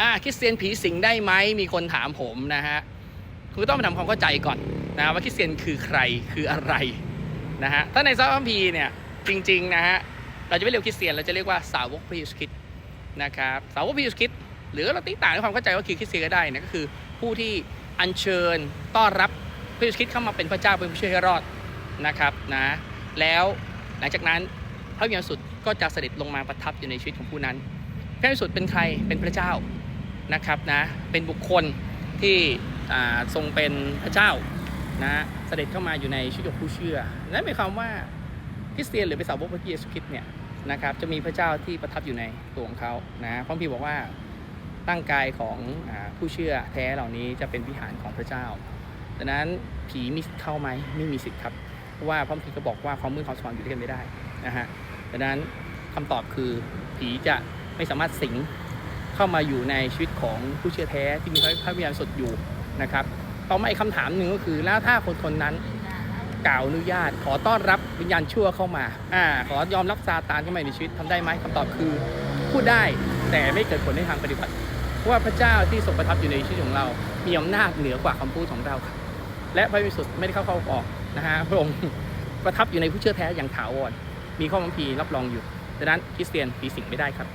อ่าคริสเตียนผีสิงได้ไหมมีคนถามผมนะฮะคือต้องมาทำความเข้าใจก่อนนะว่าคริสเตียนคือใครคืออะไรนะฮะถ้าในซาคัมภีร์เนี่ยจริงๆนะฮะเราจะไม่เรียกคริสเตียนเราจะเรียกว่าสาวกพระเยซูคริสต์นะครับสาวกพระเยซูคริสต์หรือเราตีต่างในความเข้าใจว่าคือคริสเตียนก็ได้นะก็คือผู้ที่อัญเชิญต้อนรับพระเยซูคริสต์เข้ามาเป็นพระเจ้าเป็นผู้ช่วยให้รอดนะครับนะแล้วหลังจากนั้นพระวิญญาณสุดก็จะเสด็จลงมาประทับอยู่ในชีวิตของผู้นั้นพระบริสุทธิ์เป็นใครเป็นพระเจ้า นะครับนะเป็นบุคคลที่ทรงเป็นพระเจ้านะเสด็จเข้ามาอยู่ในชีวิตของผู้เชื่อ นั่นหมายความว่าคริสเตียนหรือเป็นสาวกพระเยซูคริสต์เนี่ยนะครับจะมีพระเจ้าที่ประทับอยู่ในตัวของเขานะพระคัมภีร์บอกว่าตั้งกายของอผู้เชื่อแท้เหล่านี้จะเป็นวิหารของพระเจ้าดังนั้นผีมีสิทธิ์เข้าไหมไม่มีสิทธิ์ครับเพราะว่าพระคัมภีร์ก็บอกว่าความมืดความสว่างอยู่ด้วยกันไม่ได้นะฮะดังนั้นคำตอบคือผีจะไม่สามารถสิง เข้ามาอยู่ในชีวิตของผู้เชื่อแท้ที่มีพระวิญญาณสดอยู่นะครับ ต่อมาอีกคำถามหนึ่งก็คือแล้วถ้าคนคนนั้นกล่าวอนุญาต ขอต้อนรับวิญญาณชั่วเข้ามาอ่าขอยอมรับซาตานเข้ามาในชีวิตทำได้ไหมคำตอบคือพูดได้แต่ไม่เกิดผลในทางปฏิบัติเพราะว่าพระเจ้าที่ทรงประทับอยู่ในชีวิตของเรา มีอำนาจเหนือกว่าคำพูดของเราครับและพระวิสุทธิ์ไม่ได้เข้าเข้าออกนะฮะพระองค์ประทับอยู่ในผู้เชื่อแท้อย่างถาวรมีข้อมัมพีร์รับรองอยู่ดังนั้นคริสเตียนผีสิงไม่ได้ครับ